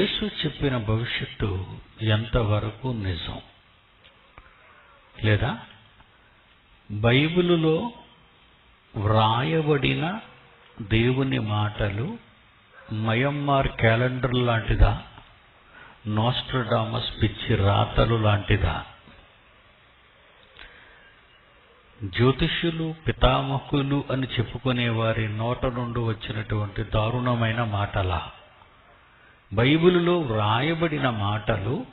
యేసు చెప్పిన భవిష్యత్తు ఎంతవరకు నిజం? లేదా బైబిలులో వ్రాయబడిన దేవుని మాటలు మయమ్మార్ క్యాలెండర్ లాంటిదా? నోస్ట్రడామస్ పిచ్చి రాతలు లాంటిదా? జ్యోతిష్యులు పితామహులు అని చెప్పుకునే వారి నోట నుండి వచ్చినటువంటి దారుణమైన మాటలా? బైబిలులో వ్రాయబడిన మాటలు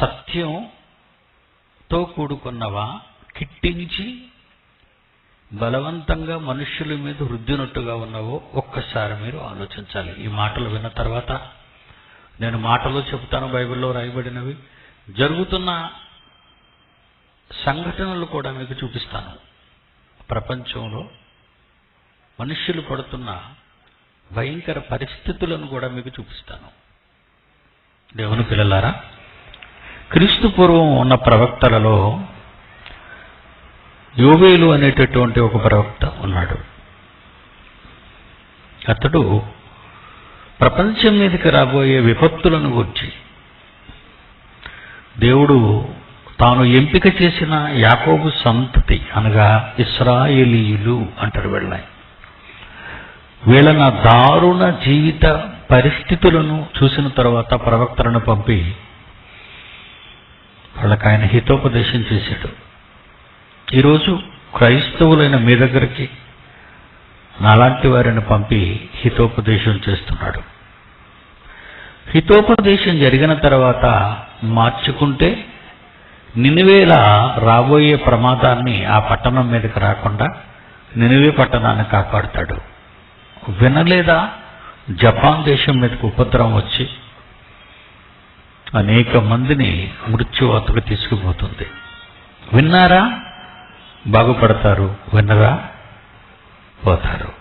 సత్యంతో కూడుకున్నవా? కిట్టించి బలవంతంగా మనుష్యుల మీద రుద్దినట్టుగా ఉన్నవో ఒక్కసారి మీరు ఆలోచించాలి. ఈ మాటలు విన్న తర్వాత నేను మాటలో చెబుతాను బైబిల్లో రాయబడినవి. జరుగుతున్న సంఘటనలు కూడా మీకు చూపిస్తాను. ప్రపంచంలో మనుష్యులు పడుతున్న భయంకర పరిస్థితులను కూడా మీకు చూపిస్తాను. దేవుని పిల్లలారా క్రీస్తు పూర్వం ఉన్న ప్రవక్తలలో యోవేలు అనేటటువంటి ఒక ప్రవక్త ఉన్నాడు. అతడు ప్రపంచం మీదకి రాబోయే విపత్తులను గురించి దేవుడు తాను ఎంపిక చేసిన యాకోబు సంతతి అనగా ఇస్రాయేలీయులు అంటారు వెళ్ళాయి వీళ్ళ నా దారుణ జీవిత పరిస్థితులను చూసిన తర్వాత ప్రవక్తలను పంపి వాళ్ళకి ఆయన హితోపదేశం చేశాడు. ఈరోజు క్రైస్తవులైన మీ దగ్గరికి నాలాంటి వారిని పంపి హితోపదేశం చేస్తున్నాడు. హితోపదేశం జరిగిన తర్వాత మార్చుకుంటే నినివేల రాబోయే ప్రమాదాన్ని ఆ పట్టణం మీదకి రాకుండా నినివే పట్టణాన్ని కాపాడుతాడు. వినలేదా? జపాన్ దేశం మీదకు ఉపద్రవం వచ్చి అనేక మందిని మృత్యువాతకు తీసుకుపోతుంది. విన్నారా? బాగుపడతారు విన్నరా పోతారు.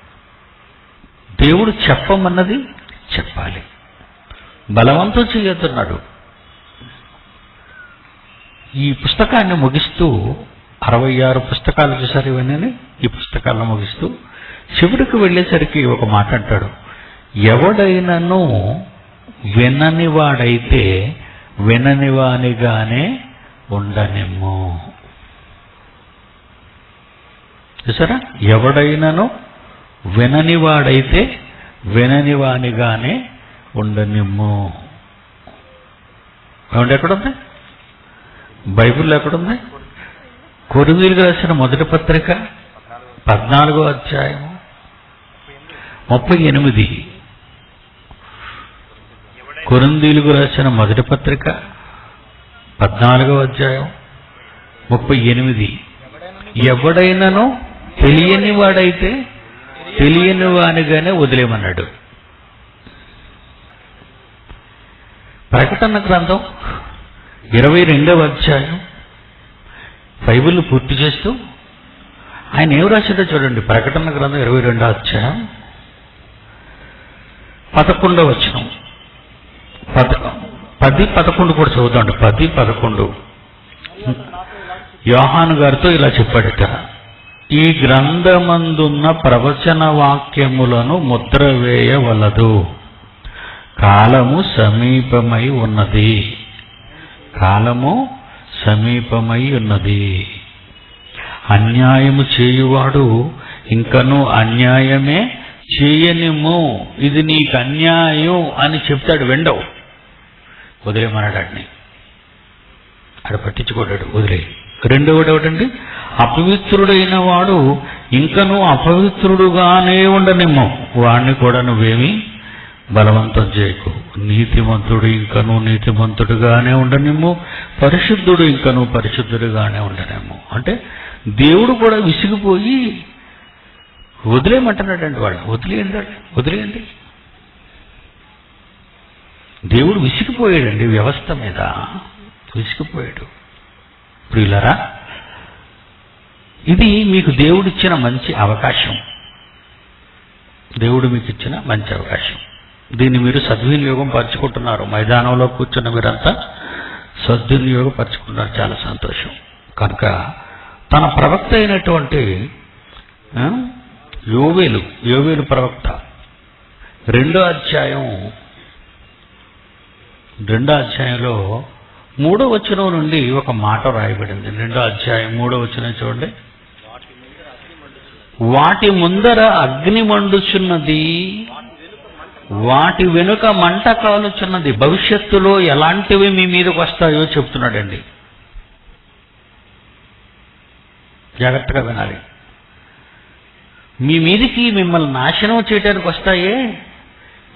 దేవుడు చెప్పమన్నది చెప్పాలి. బలవంతం చేయొద్దన్నాడు. ఈ పుస్తకాన్ని ముగిస్తూ అరవై ఆరు పుస్తకాలు చూసారు ఇవన్నీ? ఈ పుస్తకాలను ముగిస్తూ శివుడికి వెళ్ళేసరికి ఒక మాట అంటాడు. ఎవడైనను విననివాడైతే విననివానిగానే ఉండనిమ్ము. చూసారా? ఎవడైనను విననివాడైతే విననివానిగానే ఉండనిమ్ము. ఏమంటే ఎక్కడుంది? బైబిల్లో ఎక్కడుంది? కొరివీలుగా రాసిన మొదటి పత్రిక పద్నాలుగో అధ్యాయం ముప్పై ఎనిమిది. కొరందీలుగు రాసిన మొదటి పత్రిక పద్నాలుగో అధ్యాయం ముప్పై ఎనిమిది. ఎవడైనాను తెలియని వాడైతే తెలియని వానిగానే వదిలేమన్నాడు. ప్రకటన గ్రంథం ఇరవై రెండవ అధ్యాయం బైబిల్ పూర్తి చేస్తూ ఆయన ఏం రాశాడో చూడండి. ప్రకటన గ్రంథం ఇరవై రెండో అధ్యాయం పదకొండవ వచ్చిన పద పది పదకొండు కూడా చదువుతాడు. పది పదకొండు. యోహాను గారితో ఇలా చెప్పాడట ఈ గ్రంథమందున్న ప్రవచన వాక్యములను ముద్ర వేయవలదు. కాలము సమీపమై ఉన్నది. కాలము సమీపమై ఉన్నది. అన్యాయము చేయువాడు ఇంకనూ అన్యాయమే చేయనిమ్ము ఇది నీకు అన్యాయం అని చెప్తాడు వెండవు. వదిలేమన్నాడు అడిని ఆడ పట్టించుకోడాడు వదిలే. రెండవది ఒకటండి అపవిత్రుడైన వాడు ఇంకను అపవిత్రుడుగానే ఉండనిమ్ము. వాడిని కూడా నువ్వేమి బలవంతం చేయకు. నీతిమంతుడు ఇంకను నీతిమంతుడుగానే ఉండనిమ్ము. పరిశుద్ధుడు ఇంకను పరిశుద్ధుడుగానే ఉండనేమో అంటే దేవుడు కూడా విసిగిపోయి వదిలేయమంటున్నాడండి వాడు. వదిలేయండి. వదిలేయండి. దేవుడు విసిగిపోయాడండి వ్యవస్థ మీద. విసిగిపోయాడు. ప్రియులరా ఇది మీకు దేవుడిచ్చిన మంచి అవకాశం. దేవుడు మీకు ఇచ్చిన మంచి అవకాశం. దీన్ని మీరు సద్వినియోగం పరుచుకుంటున్నారు. మైదానంలో కూర్చున్న మీరంతా సద్వినియోగపరుచుకున్నారు చాలా సంతోషం. కనుక తన ప్రవక్త అయినటువంటి యోవేలు యోవేలు ప్రవక్త. రెండో అధ్యాయం రెండో అధ్యాయంలో మూడో వచనం నుండి ఒక మాట రాయబడింది రెండో అధ్యాయం మూడో వచనం చూడండి. వాటి ముందర అగ్ని మండుచున్నది. వాటి వెనుక మంట కాలుచున్నది. భవిష్యత్తులో ఎలాంటివి మీ మీదకి వస్తాయో చెప్తున్నాడండి. జాగ్రత్తగా వినాలి. మీ మీదికి మిమ్మల్ని నాశనం చేయడానికి వస్తాయే?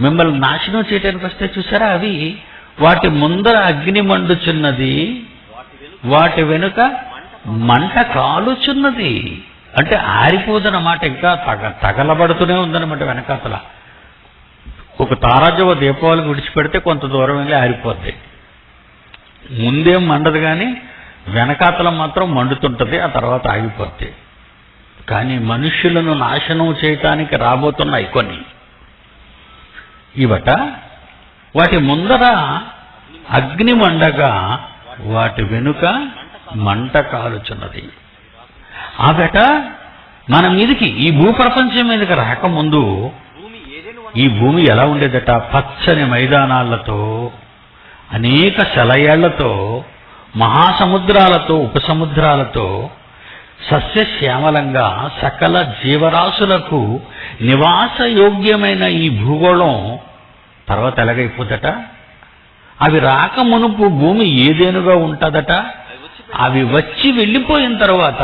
మిమ్మల్ని నాశనం చేయడానికి వస్తే చూసారా అవి? వాటి ముందర అగ్ని మండుచున్నది వాటి వెనుక మంట కాలుచున్నది. అంటే ఆరిపోదన్నమాట ఇంకా తగ తగలబడుతూనే ఉందన్నమాట వెనకాతల. ఒక తారాజవ దీపావళికి విడిచిపెడితే కొంత దూరం వెళ్ళి ఆరిపోద్ది. ముందేం మండదు కానీ వెనకాతల మాత్రం మండుతుంటది ఆ తర్వాత ఆగిపోద్ది. కానీ మనుష్యులను నాశనం చేయటానికి రాబోతున్నాయి కొన్ని. ఇవట వాటి ముందర అగ్ని మండగా వాటి వెనుక మంట కాలుచున్నది. ఆ మన మీదకి ఈ భూప్రపంచం మీదకి రాకముందు ఈ భూమి ఎలా ఉండేదట? పచ్చని మైదానాలతో అనేక శలయాళ్ళతో మహాసముద్రాలతో ఉపసముద్రాలతో సస్యశ్యామలంగా సకల జీవరాశులకు నివాసయోగ్యమైన ఈ భూగోళం తర్వాత ఎలాగైపోదట అవి రాక మునుపు భూమి ఏదేనుగా ఉంటుందట? అవి వచ్చి వెళ్ళిపోయిన తర్వాత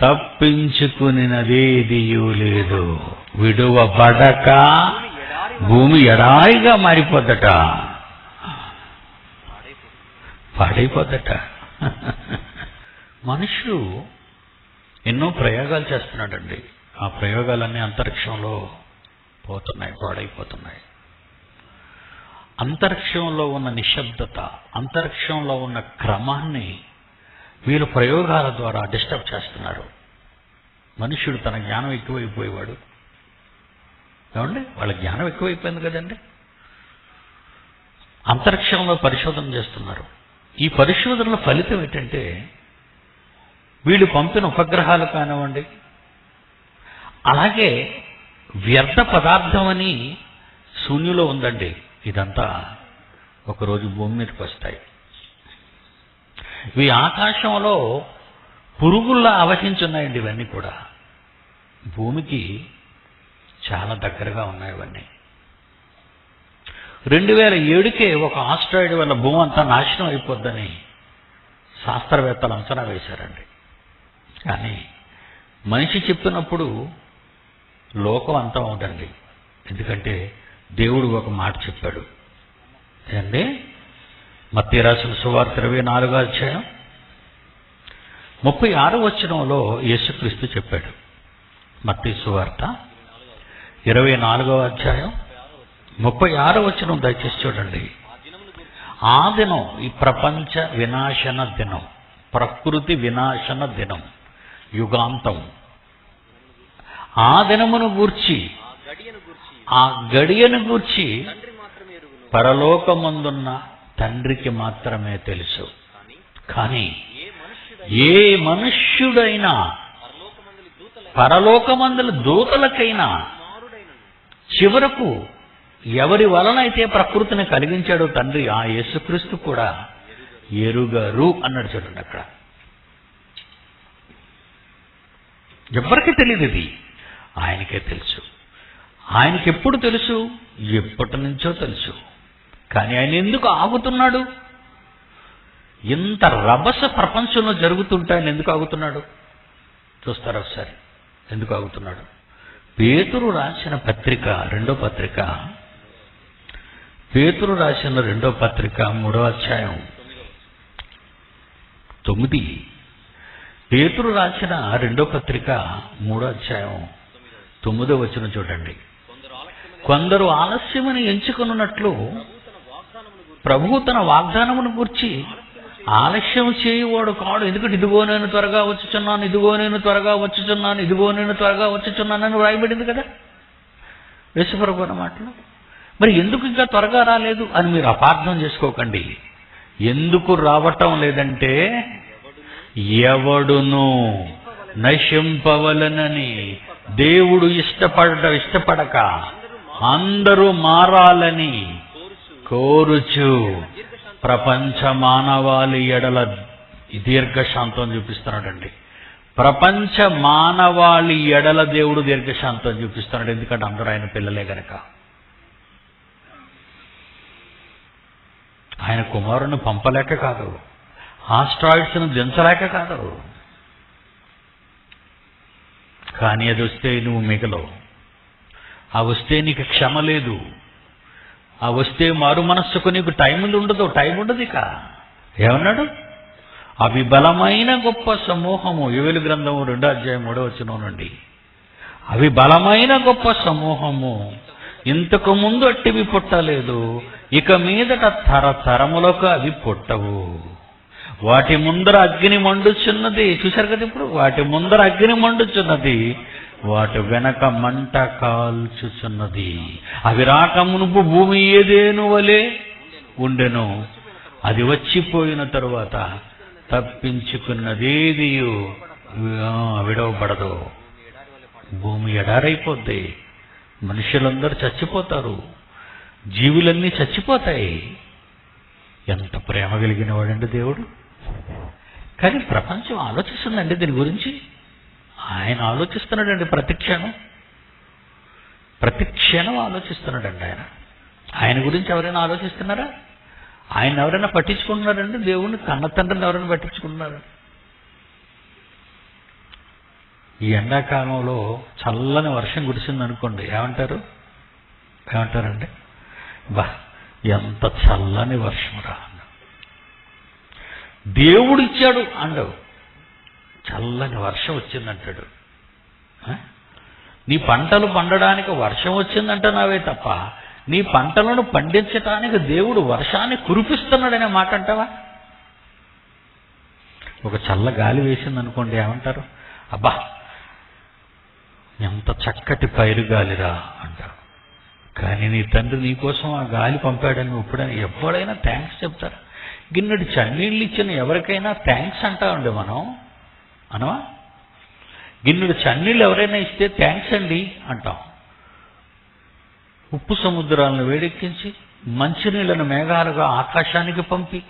తప్పించుకునినదేదియూ లేదు. విడువబడక భూమి ఎడాయిగా మారిపోద్దట పాడైపోద్దట మనుషులు ఎన్నో ప్రయోగాలు చేస్తున్నాడండి. ఆ ప్రయోగాలన్నీ అంతరిక్షంలో పోతున్నాయి పాడైపోతున్నాయి. అంతరిక్షంలో ఉన్న నిశ్శబ్దత అంతరిక్షంలో ఉన్న క్రమాన్ని వీళ్ళు ప్రయోగాల ద్వారా డిస్టర్బ్ చేస్తున్నారు. మనుష్యుడు తన జ్ఞానం ఎక్కువైపోయేవాడు. ఏమండి? వాళ్ళ జ్ఞానం ఎక్కువైపోయింది కదండి. అంతరిక్షంలో పరిశోధన చేస్తున్నారు. ఈ పరిశోధనల ఫలితం ఏంటంటే వీళ్ళు పంపిన ఉపగ్రహాలు కానివ్వండి. అలాగే వ్యర్థ పదార్థం అని శూన్యులో ఉందండి. ఇదంతా ఒకరోజు భూమి మీదకి వస్తాయి. ఇవి ఆకాశంలో పురుగుల్లా అవహించున్నాయండి ఇవన్నీ కూడా. భూమికి చాలా దగ్గరగా ఉన్నాయి ఇవన్నీ. రెండు వేల ఏడుకే ఒక ఆస్ట్రాయిడ్ వల్ల భూమి అంతా నాశనం అయిపోద్దని శాస్త్రవేత్తలు అంచనా వేశారండి. కానీ మనిషి చెప్తున్నప్పుడు లోకం అంతా ఉండండి ఎందుకంటే దేవుడు ఒక మాట చెప్పాడు. ఏంటంటే మత్తి రాసిన సువార్త ఇరవై నాలుగో అధ్యాయం ముప్పై ఆరు వచ్చినంలో యేసుక్రీస్తు చెప్పాడు. మత్తి సువార్త ఇరవై నాలుగో అధ్యాయం ముప్పై ఆరో వచ్చిన దయచేసి చూడండి. ఆ దినం ఈ ప్రపంచ వినాశన దినం ప్రకృతి వినాశన దినం. యుగాంతం. ఆ దినమును గూర్చి ఆ గడియను గూర్చి పరలోకమందున్న తండ్రికి మాత్రమే తెలుసు. కానీ ఏ మనుష్యుడైనా పరలోకమందుల దూతలకైనా చివరకు ఎవరి వలనైతే ప్రకృతిని కలిగించాడో తండ్రి ఆ యేసుక్రీస్తు కూడా ఎరుగరు అన్నాడు చూడండి అక్కడ. ఎవరికి తెలియదు ఇది ఆయనకే తెలుసు. ఆయనకి ఎప్పుడు తెలుసు? ఎప్పటి నుంచో తెలుసు. కానీ ఆయన ఎందుకు ఆగుతున్నాడు? ఇంత రభస ప్రపంచంలో జరుగుతుంటే ఆయన ఎందుకు ఆగుతున్నాడు? చూస్తారా ఒకసారి? ఎందుకు ఆగుతున్నాడు? పేతురు రాసిన పత్రిక రెండో పత్రిక. పేతురు రాసిన రెండో పత్రిక మూడో అధ్యాయం. తొమ్మిది. పేతురు రాసిన రెండో పత్రిక మూడో అధ్యాయం తొమ్మిదో వచ్చిన చూడండి. కొందరు ఆలస్యమని ఎంచుకున్నట్లు ప్రభువు తన వాగ్దానమును గుర్చి ఆలస్యం చేయువాడు కాడు. ఎందుకంటే ఇదిగో నేను త్వరగా వచ్చుచున్నాను ఇదిగో నేను త్వరగా వచ్చుచున్నాను ఇదిగో నేను త్వరగా వచ్చుచున్నాను అని వ్రాయబడింది కదా? యేసుప్రభు అన్నమాటలు మరి ఎందుకు ఇంకా త్వరగా రాలేదు అని మీరు అపార్థం చేసుకోకండి. ఎందుకు రావటం లేదంటే ఎవడును నశింపవలనని దేవుడు ఇష్టపడ ఇష్టపడక అందరూ మారాలని కోరుచు. ప్రపంచ మానవాళి ఎడల దీర్ఘశాంతం చూపిస్తున్నాడండి. ప్రపంచ మానవాళి ఎడల దేవుడు దీర్ఘశాంతం చూపిస్తున్నాడు. ఎందుకంటే అందరూ ఆయన పిల్లలే గనక. ఆయన కుమారుని పంపలేక కాదు. ఆస్ట్రాయిడ్స్ను దించలేక కాదు. కానీ అది వస్తే నువ్వు మిగలవు. ఆ వస్తే నీకు క్షమ లేదు. ఆ వస్తే మారు మనస్సుకు నీకు టైములు ఉండదు. టైం ఉండదు ఇక. ఏమన్నాడు? అవి బలమైన గొప్ప సమూహము. యువలు గ్రంథము రెండో అధ్యాయం మూడో వచ్చిన నుండి. అవి బలమైన గొప్ప సమూహము. ఇంతకు ముందు అట్టివి పుట్టలేదు. ఇక మీదట తరతరములకు అవి పుట్టవు. వాటి ముందర అగ్ని మండుచున్నది. చూశారు కదా ఇప్పుడు? వాటి ముందర అగ్ని మండుచున్నది. వాటి వెనక మంట కాల్చుచున్నది. అవి రాక మునుపు భూమి ఏదేను వలె ఉండెను. అది వచ్చిపోయిన తరువాత తప్పించుకున్నదేది విడవబడదు. భూమి ఎడారైపోద్ది. మనుషులందరూ చచ్చిపోతారు. జీవులన్నీ చచ్చిపోతాయి. ఎంత ప్రేమ కలిగిన వాడండి దేవుడు? కానీ ప్రపంచం ఆలోచిస్తుందండి దీని గురించి. ఆయన ఆలోచిస్తున్నాడండి ప్రతిక్షణం ప్రతిక్షణం ఆలోచిస్తున్నాడండి ఆయన. ఆయన గురించి ఎవరైనా ఆలోచిస్తున్నారా? ఆయన ఎవరైనా పట్టించుకుంటున్నారండి? దేవుణ్ణి కన్న తండ్రిని ఎవరైనా పట్టించుకుంటున్నారా? ఈ ఎండాకాలంలో చల్లని వర్షం కురిసింది అనుకోండి ఏమంటారు? ఏమంటారండి? బా ఎంత చల్లని వర్షం రా. దేవుడు ఇచ్చాడు అండవు. చల్లని వర్షం వచ్చిందంటాడు. నీ పంటలు పండడానికి వర్షం వచ్చిందంటున్నావే తప్ప నీ పంటలను పండించటానికి దేవుడు వర్షాన్ని కురిపిస్తున్నాడనే మాట అంటావా? ఒక చల్ల గాలి వేసింది అనుకోండి ఏమంటారు? అబ్బా ఎంత చక్కటి పైరు గాలిరా అంటారు. కానీ నీ తండ్రి నీకోసం ఆ గాలి పంపాడని ఇప్పుడని ఎప్పుడైనా థ్యాంక్స్ చెప్తారు? గిన్నెడు చన్నీళ్ళు ఇచ్చిన ఎవరికైనా థ్యాంక్స్ అంటామండి మనం. అనవా? గిన్నెడు చన్నీళ్ళు ఎవరైనా ఇస్తే థ్యాంక్స్ అండి అంటాం. ఉప్పు సముద్రాలను వేడెక్కించి మంచినీళ్ళను మేఘాలుగా ఆకాశానికి పంపి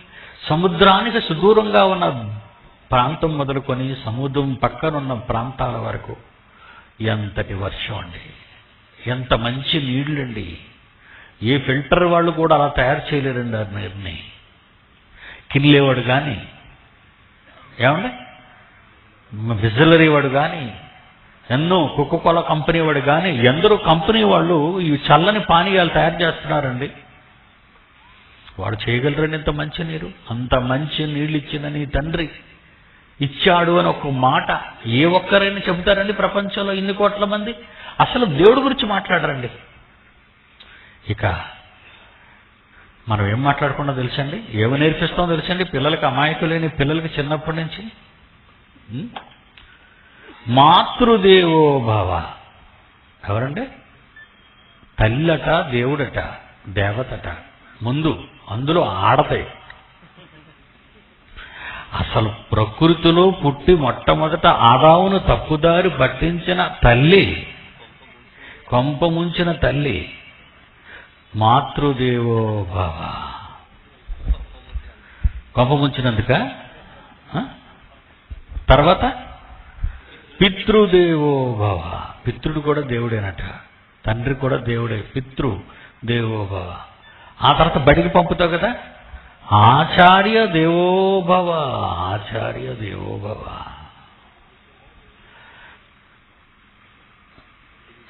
సముద్రానికి సుదూరంగా ఉన్న ప్రాంతం మొదలుకొని సముద్రం పక్కనున్న ప్రాంతాల వరకు. ఎంతటి వర్షం అండి. ఎంత మంచి నీళ్ళండి. ఏ ఫిల్టర్ వాళ్ళు కూడా అలా తయారు చేయలేరండి ఆ నీరుని. కిల్లేవాడు కానీ ఏమండి? విజిలరీ వాడు కానీ ఎన్నో కోకోకోలా కంపెనీ వాడు కానీ ఎందరో కంపెనీ వాళ్ళు ఈ చల్లని పానీయాలు తయారు చేస్తున్నారండి. వాడు చేయగలరండి ఇంత మంచి నీరు? అంత మంచి నీళ్ళు ఇచ్చిన నీ తండ్రి ఇచ్చాడు అని ఒక మాట ఏ ఒక్కరైనా చెబుతారండి ప్రపంచంలో ఇన్ని కోట్ల మంది? అసలు దేవుడి గురించి మాట్లాడరండి. ఇక మనం ఏం మాట్లాడకుండా తెలుసండి? ఏమి నేర్పిస్తామో తెలుసండి? పిల్లలకి అమాయకులేని పిల్లలకి చిన్నప్పటి నుంచి? మాతృదేవోభవ. ఎవరండి? తల్లట దేవుడట దేవతట. ముందు అందులో ఆడతాయి అసలు ప్రకృతిలో పుట్టి మొట్టమొదట ఆదావును తప్పుదారి పట్టించిన తల్లి కొంప ముంచిన తల్లి మాతృదేవో భవ. కొంపముంచినందుక తర్వాత పితృదేవో భవ. పితృడు కూడా దేవుడేనట. తండ్రి కూడా దేవుడే. పితృ దేవో భవ. ఆ తర్వాత బడికి పంపుతావు కదా? ఆచార్య దేవోభవ ఆచార్య దేవోభవ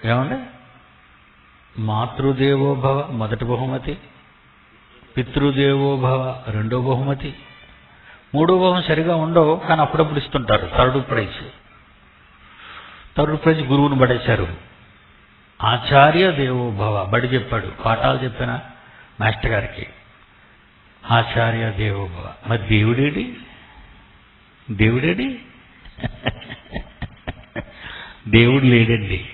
ఏమండి? మాతృదేవోభవ మొదటి బహుమతి పితృదేవోభవ రెండో బహుమతి. మూడో బహుమతి సరిగా ఉండవు కానీ అప్పుడప్పుడు ఇస్తుంటారు. Third prize. థర్డ్ ప్రైజ్ గురువును పడేశారు. ఆచార్య దేవోభవ బడి చెప్పాడు. పాఠాలు చెప్పిన మాస్టర్ గారికి. ఆచార్య దేవోభవ మరి దేవుడేడి? దేవుడేడి? దేవుడు లేడండి.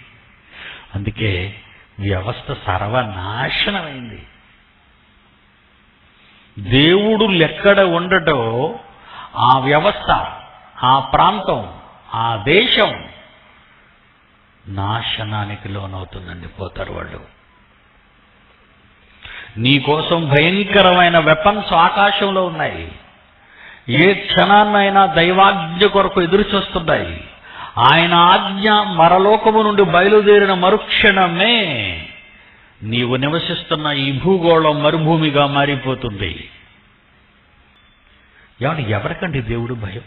అందుకే వ్యవస్థ సర్వనాశనమైంది. దేవుడు లెక్కడ ఉండటో ఆ వ్యవస్థ ఆ ప్రాంతం ఆ దేశం నాశనానికి లోనవుతుందండి పోతారు వాళ్ళు. నీ కోసం భయంకరమైన వెపన్స్ ఆకాశంలో ఉన్నాయి. ఏ క్షణాన్నైనా దైవాజ్ఞ కొరకు ఎదురు చూస్తున్నాయి ఆయన ఆజ్ఞ మరలోకము నుండి బయలుదేరిన మరుక్షణమే నీవు నివసిస్తున్న ఈ భూగోళం మరుభూమిగా మారిపోతుంది. ఏమంటే ఎవరికండి దేవుడు భయం?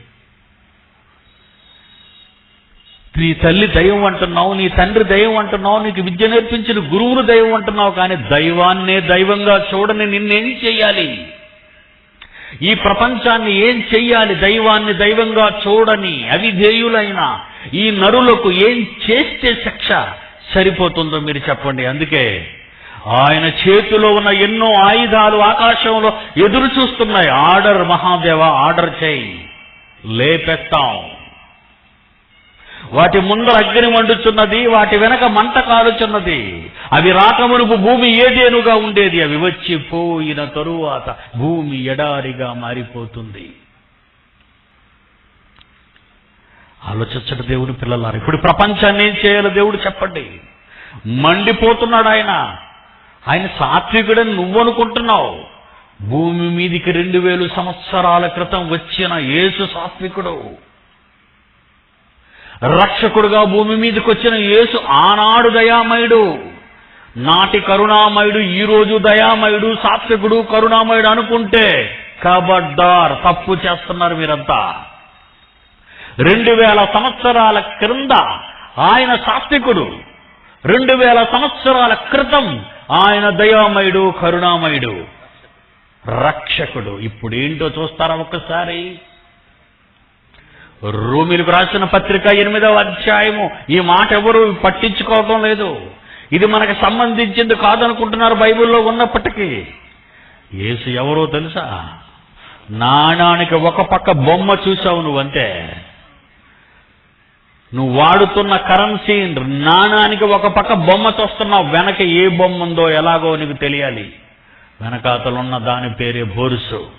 నీ తల్లి దైవం అంటున్నావు నీ తండ్రి దైవం అంటున్నావు నీకు విద్య నేర్పించిన గురువును దైవం అంటున్నావు కానీ దైవాన్నే దైవంగా చూడని నిన్నేం చెయ్యాలి? ఈ ప్రపంచాన్ని ఏం చెయ్యాలి? దైవాన్ని దైవంగా చూడని అవిధేయులైన ఈ నరులకు ఏం చేస్తే శిక్ష సరిపోతుందో మీరు చెప్పండి. అందుకే ఆయన చేతిలో ఉన్న ఎన్నో ఆయుధాలు ఆకాశంలో ఎదురు చూస్తున్నాయి. ఆర్డర్ మహాదేవ ఆర్డర్ చేయి. లేపెత్తాం. వాటి ముందర అగ్ని మండుచున్నది వాటి వెనక మంట కాలుచున్నది. అవి రాకమునుపు భూమి ఏదేనుగా ఉండేది? అవి వచ్చి పోయిన తరువాత భూమి ఎడారిగా మారిపోతుంది. ఆలోచించడు దేవుని పిల్లలారు. ఇప్పుడు ప్రపంచాన్ని ఏం చేయాలి దేవుడు చెప్పండి. మండిపోతున్నాడు ఆయన. ఆయన సాత్వికుడని నువ్వు అనుకుంటున్నావు. భూమి మీదికి రెండు వేలు సంవత్సరాల క్రితం వచ్చిన యేసు సాత్వికుడు. రక్షకుడుగా భూమి మీదకి వచ్చిన యేసు ఆనాడు దయామయుడు. నాటి కరుణామయుడు ఈ రోజు దయామయుడు సాత్వికుడు కరుణామయుడు అనుకుంటే కబడ్డార్ తప్పు చేస్తున్నారు మీరంతా. రెండు వేల సంవత్సరాల క్రింద ఆయన సాత్వికుడు రెండు వేల సంవత్సరాల క్రితం ఆయన దయామయుడు కరుణామయుడు. రక్షకుడు. ఇప్పుడు ఏంటో చూస్తారా ఒక్కసారి? రోమిలకు రాసిన పత్రిక ఎనిమిదవ అధ్యాయము. ఈ మాట ఎవరు పట్టించుకోవటం లేదు. ఇది మనకు సంబంధించింది కాదనుకుంటున్నారు బైబిల్లో ఉన్నప్పటికీ. యేసు ఎవరో తెలుసా? నాణానికి ఒక పక్క బొమ్మ చూసావు నువ్వంతే నువ్వు వాడుతున్న కరెన్సీ నాణానికి ఒక పక్క బొమ్మ చూస్తున్నావు. వెనక ఏ బొమ్మ ఉందో ఎలాగో నీకు తెలియాలి. వెనకాతలున్న దాని పేరే బోరుసు.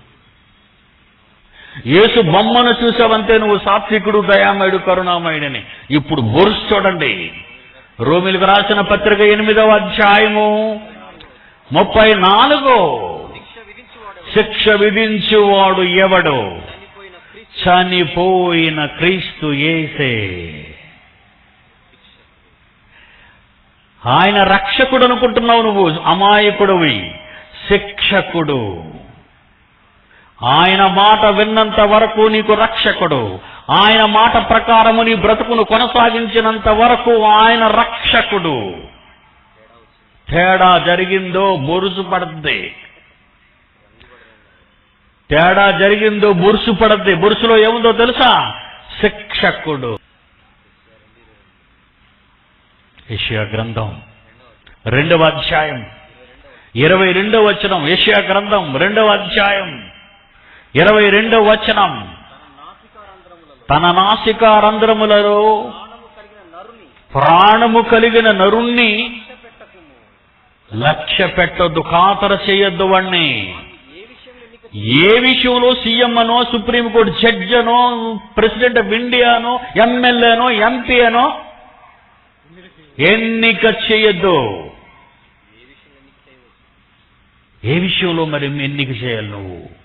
యేసు బొమ్మను చూసావంతే నువ్వు సాత్వికుడు దయామయుడు కరుణామయుడని. ఇప్పుడు బొరుసు చూడండి. రోమిలకు రాసిన పత్రిక ఎనిమిదవ అధ్యాయము ముప్పై నాలుగో. శిక్ష విధించువాడు శిక్ష విధించువాడు ఎవడు? చనిపోయిన క్రీస్తు ఏసే ఆయన రక్షకుడు అనుకుంటున్నావు నువ్వు అమాయకుడివి శిక్షకుడు. ఆయన మాట విన్నంత వరకు నీకు రక్షకుడు. ఆయన మాట ప్రకారము నీ బ్రతుకును కొనసాగించినంత వరకు ఆయన రక్షకుడు. తేడా జరిగిందో బొరుసు పడద్ది తేడా జరిగిందో బురుసు పడద్ది. బురుసులో ఏముందో తెలుసా? శిక్షకుడు. ఏషియా గ్రంథం. రెండవ అధ్యాయం. ఇరవై రెండవ వచనం. ఏషియా గ్రంథం రెండవ అధ్యాయం. ఇరవై రెండవ వచనం. తన నాసికారంధ్రములలో రంధ్రములలో ప్రాణము కలిగిన నరుణ్ణి లక్ష్య పెట్టొద్దు కాతర చేయొద్దు వాణ్ణి. ఏ విషయంలో ఎన్నిక సీఎం అనో సుప్రీంకోర్టు జడ్జి అనో ప్రెసిడెంట్ ఆఫ్ ఇండియానో ఎమ్మెల్యేనో ఎంపీ అనో ఎన్నిక చేయొద్దు. ఏ విషయంలో మరి ఎన్నిక చేయాలి నువ్వు?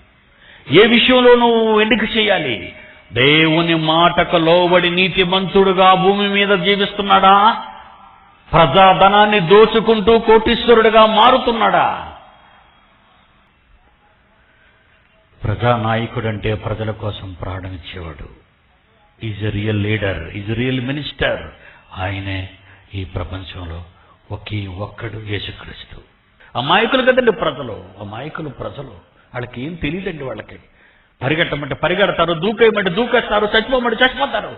ఏ విషయంలో నువ్వు ఎన్నిక చేయాలి? దేవుని మాటకు లోబడి నీతిమంతుడుగా భూమి మీద జీవిస్తున్నాడా? ప్రజాధనాన్ని దోచుకుంటూ కోటీశ్వరుడుగా మారుతున్నాడా? ప్రజానాయకుడంటే ప్రజల కోసం ప్రాణం ఇచ్చేవాడు. Is a real leader is real minister ఆయనే ఈ ప్రపంచంలో ఒకే ఒక్కడు యేసుక్రీస్తు. అమాయకులు కదండి ప్రజలు అమాయకులు ప్రజలు. వాళ్ళకి ఏం తెలియదండి వాళ్ళకి. పరిగెట్టమంటే పరిగెడతారు దూకేయమంటే దూకేస్తారు చచ్చిపోమంటే చచ్చిపోతారు.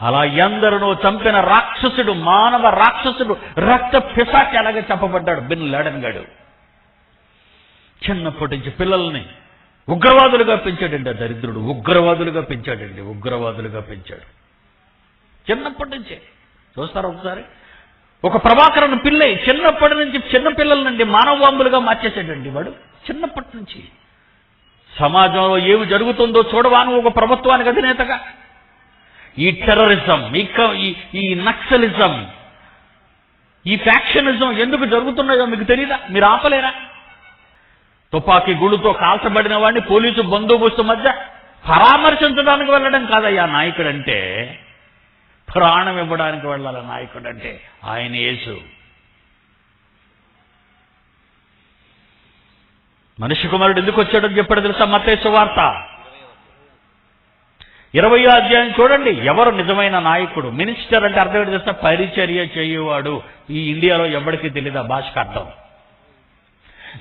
అలా ఎందరినో చంపిన రాక్షసుడు మానవ రాక్షసుడు రక్త పిశాచి అలాగే చెప్పబడ్డాడు బిన్ లాడన్ గాడు. చిన్నప్పటి నుంచి పిల్లల్ని ఉగ్రవాదులుగా పెంచాడండి ఆ దరిద్రుడు. ఉగ్రవాదులుగా పెంచాడండి. ఉగ్రవాదులుగా పెంచాడు. చిన్నప్పటి నుంచే. చూస్తారా ఒకసారి? ఒక ప్రభాకరణ పిల్లే చిన్నప్పటి నుంచి చిన్న పిల్లల నుండి మానవాంబులుగా మార్చేసాడండి వాడు. చిన్నప్పటి నుంచి. సమాజంలో ఏమి జరుగుతుందో చూడవాను ఒక ప్రభుత్వానికి అధినేతగా. ఈ టెర్రరిజం ఈ ఈ- ఈ నక్సలిజం ఈ ఫ్యాక్షనిజం ఎందుకు జరుగుతున్నాయో మీకు తెలియదా మీరు ఆపలేరా? తుపాకీ గుళ్ళుతో కాల్చబడిన వాడిని పోలీసు బందోబస్తు మధ్య పరామర్శించడానికి వెళ్ళడం కాదయ్యా నాయకుడంటే ప్రాణం ఇవ్వడానికి వెళ్ళాలి నాయకుడంటే ఆయన యేసు. మనిషి కుమారుడు ఎందుకు వచ్చాడో చెప్పాడు తెలుసా? మత్తేసు వార్త. ఇరవై అధ్యాయం చూడండి ఎవరు నిజమైన నాయకుడు? మినిస్టర్ అంటే అర్థం ఏంటి తెలుసా? పరిచర్య చేయువాడు. ఈ ఇండియాలో ఎవరికి తెలియదు ఆ భాషకు అర్థం.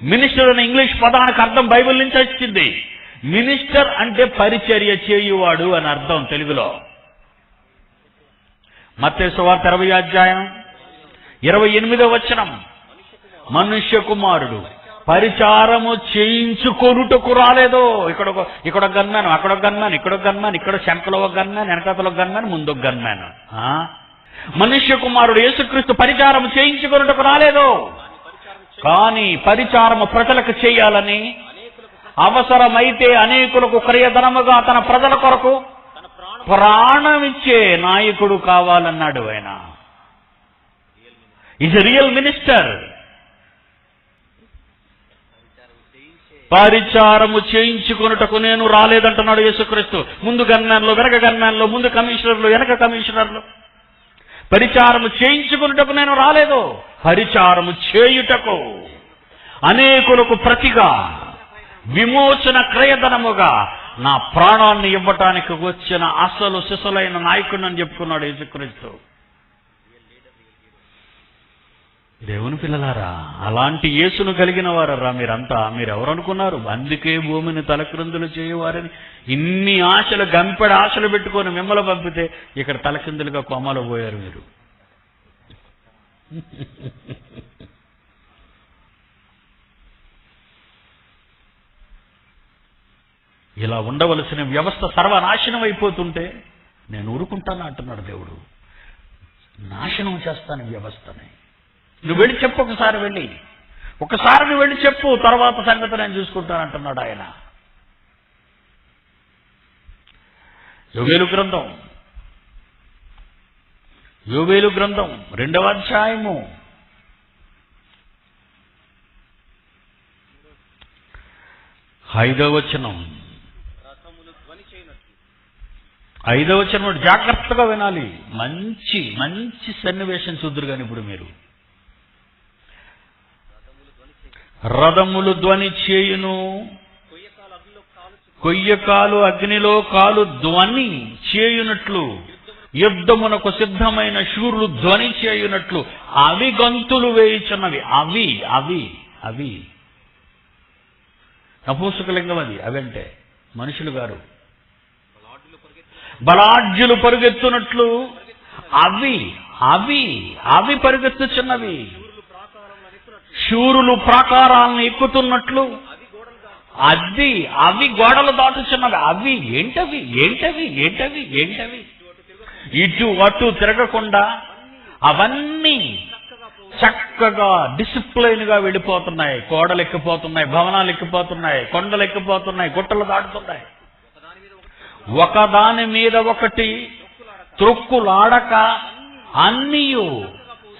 మినిస్టర్ అనే ఇంగ్లీష్ పదానికి అర్థం బైబిల్ నుంచి వచ్చింది. మినిస్టర్ అంటే పరిచర్య చేయువాడు అని అర్థం తెలుగులో. మత్తేసు ఇరవై అధ్యాయం ఇరవై ఎనిమిదో వచనం. మనుష్య కుమారుడు పరిచారము చేయించుకొనుటకు రాలేదో. ఇక్కడ ఇక్కడ ఒక అక్కడ ఒక ఇక్కడ ఒక ఇక్కడ శంకలో ఒక గన్మ్యాన్ వెనకాతలో ముందు ఒక ఆ? మనుష్య కుమారుడు యేసుక్రీస్తు పరిచారం చేయించుకొనుటకు రాలేదు. కానీ పరిచారము ప్రజలకు చేయాలని అవసరమైతే అనేకులకు క్రియధనముగా తన ప్రజల కొరకు ప్రాణమిచ్చే నాయకుడు కావాలన్నాడు ఆయన. ఈజ్ రియల్ మినిస్టర్ పరిచారము చేయించుకొనుటకు నేను రాలేదంటున్నాడు యేసుక్రీస్తు. ముందు గన్మ్యాన్లో వెనక గన్మ్యాన్లో ముందు కమిషనర్లు వెనక కమిషనర్లు. పరిచారము చేయించుకున్నటకు నేను రాలేదు. పరిచారము చేయుటకు అనేకులకు ప్రతిగా విమోచన క్రయధనముగా నా ప్రాణాన్ని ఇవ్వటానికి వచ్చిన అసలు శిశులైన నాయకుడు అని చెప్పుకున్నాడు యేసుక్రీస్తు. దేవుని పిల్లలారా అలాంటి యేసును కలిగిన వారరా మీరంతా. మీరెవరనుకున్నారు? అందుకే భూమిని తలక్రిందులు చేయవారని. ఇన్ని ఆశలు గంపెడ ఆశలు పెట్టుకొని మిమ్మల్ని పంపితే ఇక్కడ తలక్రిందులుగా కొమ్మలో పోయారు మీరు. ఇలా ఉండవలసిన వ్యవస్థ సర్వనాశనం అయిపోతుంటే నేను ఊరుకుంటాను అంటున్నాడు దేవుడు. నాశనం చేస్తాను వ్యవస్థనే. వ్యవస్థని నువ్వు వెళ్ళి చెప్పు ఒకసారి వెళ్ళి. ఒకసారి నువ్వు వెళ్ళి చెప్పు తర్వాత సంగతి నేను చూసుకుంటాను అంటున్నాడు ఆయన. యోగేలు గ్రంథం. యోగేలు గ్రంథం రెండవ అధ్యాయము. ఐదవ వచనం. ఐదవ వచనం జాగ్రత్తగా వినాలి. మంచి మంచి సన్నివేశం చూద్దరు కానీ ఇప్పుడు మీరు. రథములు ధ్వని చేయును. కొయ్యకాలు అగ్నిలో కాలు ధ్వని చేయునట్లు. యుద్ధమునకు సిద్ధమైన శూరులు ధ్వని చేయునట్లు. అవి గంతులు వేయుచున్నవి. అవి అవి అవి. నపూసకలింగం అది. అవంటే మనుషులు గారు. లాడ్డులు బలాఢ్యులు పరుగెత్తునట్లు. అవి అవి అవి పరుగెత్తుచున్నవి. శూరులు ప్రాకారాలను ఎక్కుతున్నట్లు. అది అవి గోడలు దాటుచున్నవి. అవి ఏంటవి? ఏంటవి? ఏంటవి? ఏంటవి? ఇటు అటు తిరగకుండా అవన్నీ చక్కగా డిసిప్లైన్గా వెళ్ళిపోతున్నాయి. కోడలు ఎక్కిపోతున్నాయి భవనాలు ఎక్కిపోతున్నాయి కొండలు ఎక్కిపోతున్నాయి గుట్టలు దాటుతున్నాయి. ఒకదాని మీద ఒకటి త్రొక్కులాడక అన్నీ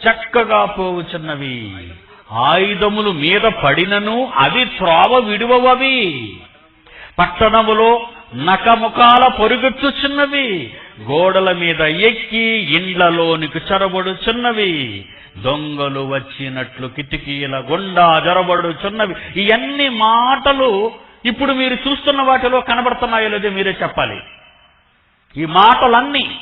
చక్కగా పోవుచున్నవి ఆయుధములు మీద పడినను అవి త్రోవ విడువవవి. పట్టణములో నకముఖాల పొరుగెత్తుచున్నవి గోడల మీద ఎక్కి ఇండ్లలోనికి చొరబడుచున్నవి. దొంగలు వచ్చినట్లు కిటికీల గుండా జొరబడుచున్నవి. ఇవన్నీ మాటలు ఇప్పుడు మీరు చూస్తున్న వాటిలో కనబడుతున్నాయో లేదో మీరే చెప్పాలి. ఈ మాటలన్నీ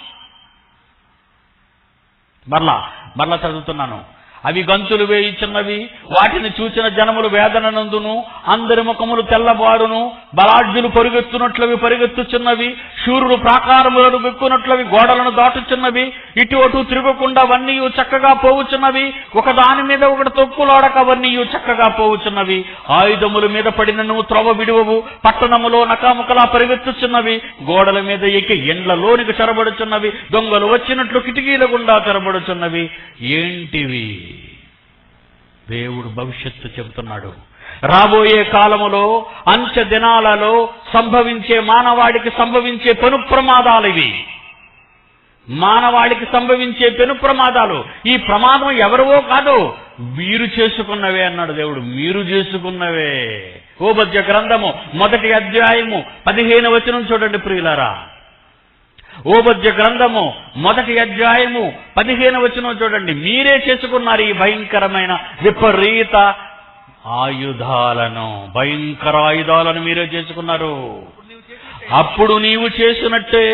మరలా మరలా చదువుతున్నాను. అవి గంతులు వేయించున్నవి. వాటిని చూచిన జనములు వేదన నందును. అందరి ముఖములు తెల్లబారును బలాఢ్యులు పరుగెత్తునట్లవి పరిగెత్తుచున్నవి. శూరులు ప్రాకారములను వెక్కునట్లవి గోడలను దాటుచున్నవి. ఇటు అటు తిరగకుండా అవన్నీ చక్కగా పోవుచున్నవి. ఒక దాని మీద ఒకటి తొక్కులాడక అవన్నీ చక్కగా పోవుచున్నవి. ఆయుధముల మీద పడిన నువ్వు త్రవ విడువవు. పట్టణములో నకాముకలా పరిగెత్తుచున్నవి. గోడల మీద ఎక్కి ఎండ్లలోనికి చొరబడుచున్నవి. దొంగలు వచ్చినట్లు కిటికీల గుండా చొరబడుచున్నవి. ఏంటివి? దేవుడు భవిష్యత్తు చెబుతున్నాడు. రాబోయే కాలములో అంచె దినాలలో సంభవించే మానవాడికి సంభవించే పెను ప్రమాదాలు ఇవి. మానవాళికి సంభవించే పెను ప్రమాదాలు ఈ ప్రమాదం ఎవరివో కాదు మీరు చేసుకున్నవే అన్నాడు దేవుడు. మీరు చేసుకున్నవే. ఓబద్య గ్రంథము మొదటి అధ్యాయము పదిహేను వచనం చూడండి ప్రియులారా. ఓబద్య గ్రంథము మొదటి అధ్యాయము పదిహేను వచ్చిన చూడండి. మీరే చేసుకున్నారు ఈ భయంకరమైన విపరీత ఆయుధాలను. భయంకర ఆయుధాలను మీరే చేసుకున్నారు. అప్పుడు నీవు చేసినట్టే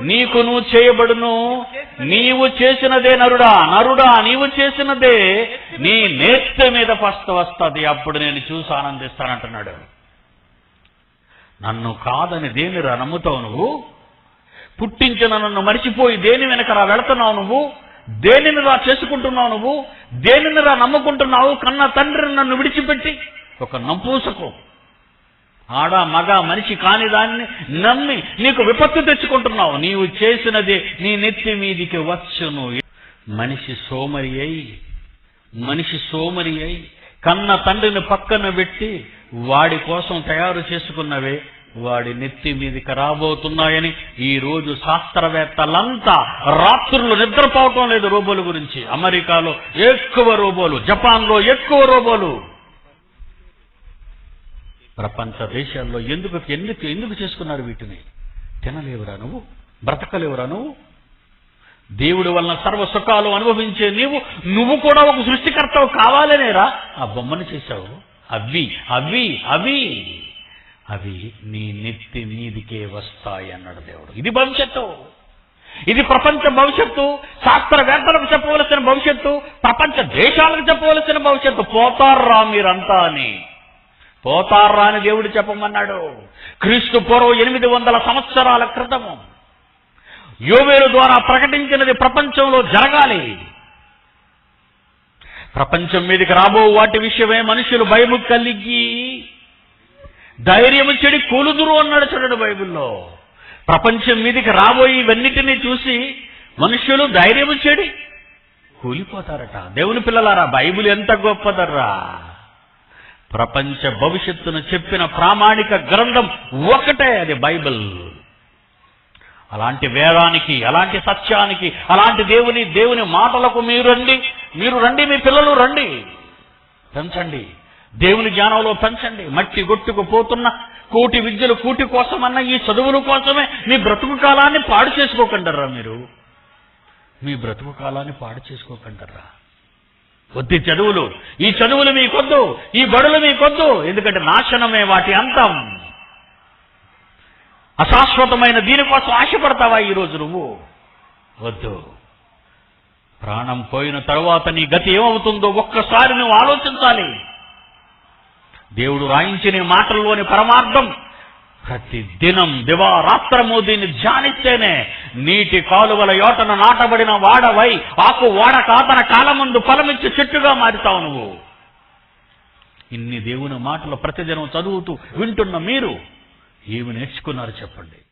నీకు నువ్వు చేయబడును. నీవు చేసినదే నరుడా నరుడా నీవు చేసినదే నీ నేత్త మీద ఫస్ట్ వస్తుంది. అప్పుడు నేను చూసి ఆనందిస్తానంటున్నాడు. నన్ను కాదని దేనిరా నమ్ముతావు నువ్వు? పుట్టించిన నన్ను మరిచిపోయి దేని వెనకరా వెళుతున్నావు నువ్వు? దేనిని రా చేసుకుంటున్నావు నువ్వు? దేనిని రా నమ్ముకుంటున్నావు? కన్న తండ్రిని నన్ను విడిచిపెట్టి ఒక నంపూసకు. ఆడ మగ మనిషి కాని దాన్ని నమ్మి నీకు విపత్తు తెచ్చుకుంటున్నావు. నీవు చేసినది నీ నెత్తి మీదికి వచ్చును. మనిషి సోమరి అయి మనిషి సోమరి అయి కన్న తండ్రిని పక్కన పెట్టి వాడి కోసం తయారు చేసుకున్నవే వాడి నెత్తి మీదకి రాబోతున్నాయని ఈ రోజు శాస్త్రవేత్తలంతా రాత్రులు నిద్రపోవటం లేదు రోబోల గురించి. అమెరికాలో ఎక్కువ రోబోలు జపాన్లో ఎక్కువ రోబోలు. ప్రపంచ దేశాల్లో ఎందుకు ఎందుకు ఎందుకు చేసుకున్నారు వీటిని? తినలేవురా నువ్వు? బ్రతకలేవురా నువ్వు? దేవుడి వలన సర్వ సుఖాలు అనుభవించే నీవు? నువ్వు కూడా ఒక సృష్టికర్తవు కావాలనేరా? ఆ బొమ్మను చేశావు. అవి అవి అవి. అవి నీ నెత్తి మీదికే వస్తాయి అన్నాడు దేవుడు. ఇది భవిష్యత్తు. ఇది ప్రపంచ భవిష్యత్తు. శాస్త్రవేత్తలకు చెప్పవలసిన భవిష్యత్తు. ప్రపంచ దేశాలకు చెప్పవలసిన భవిష్యత్తు. పోతారా మీరంతా అని. పోతారా అని దేవుడు చెప్పమన్నాడు. క్రీస్తు పూర్వం ఎనిమిది వందల సంవత్సరాల క్రితము యోవేలు ద్వారా ప్రకటించినది ప్రపంచంలో జరగాలి. ప్రపంచం మీదకి రాబో వాటి విషయమే మనుషులు భయము కలిగి ధైర్యము చెడి కూలుదురు అన్నాడు చూడండి బైబిల్లో. ప్రపంచం మీదకి రాబోయి ఇవన్నిటినీ చూసి మనుషులు ధైర్యము చెడి కూలిపోతారట. దేవుని పిల్లలారా బైబిల్ ఎంత గొప్పదర్రా. ప్రపంచ భవిష్యత్తును చెప్పిన ప్రామాణిక గ్రంథం ఒకటే అది బైబిల్. అలాంటి వేదానికి అలాంటి సత్యానికి అలాంటి దేవుని దేవుని మాటలకు మీరు రండి మీరు రండి మీ పిల్లలు రండి. పెంచండి. దేవుని జ్ఞానంలో పెంచండి. మట్టి గొట్టుకుపోతున్న కోటి విద్యలు కూటి కోసమన్న ఈ చదువుల కోసమే మీ బ్రతుకు కాలాన్ని పాడు చేసుకోకండర్రా మీరు. మీ బ్రతుకు కాలాన్ని పాడు చేసుకోకండర్రా. కొద్ది చదువులు. ఈ చదువులు మీకొద్దు. ఈ బడులు మీకొద్దు. ఎందుకంటే నాశనమే వాటి అంతం. అశాశ్వతమైన దీనికోసం ఆశపడతావా ఈరోజు నువ్వు? వద్దు. ప్రాణం పోయిన తర్వాత నీ గతి ఏమవుతుందో ఒక్కసారి నువ్వు ఆలోచించాలి. దేవుడు రాయించిన మాటల్లోని పరమార్థం ప్రతి దినం దివారాత్రము దీన్ని ధ్యానిస్తేనే నీటి కాలువల యోటన నాటబడిన వాడవై ఆకు వాడ కాతన కాలమందు ఫలమిచ్చి చెట్టుగా మారుతావు నువ్వు. ఇన్ని దేవుని మాటలు ప్రతిదినం చదువుతూ వింటున్న మీరు ఏమి నేర్చుకున్నారు చెప్పండి.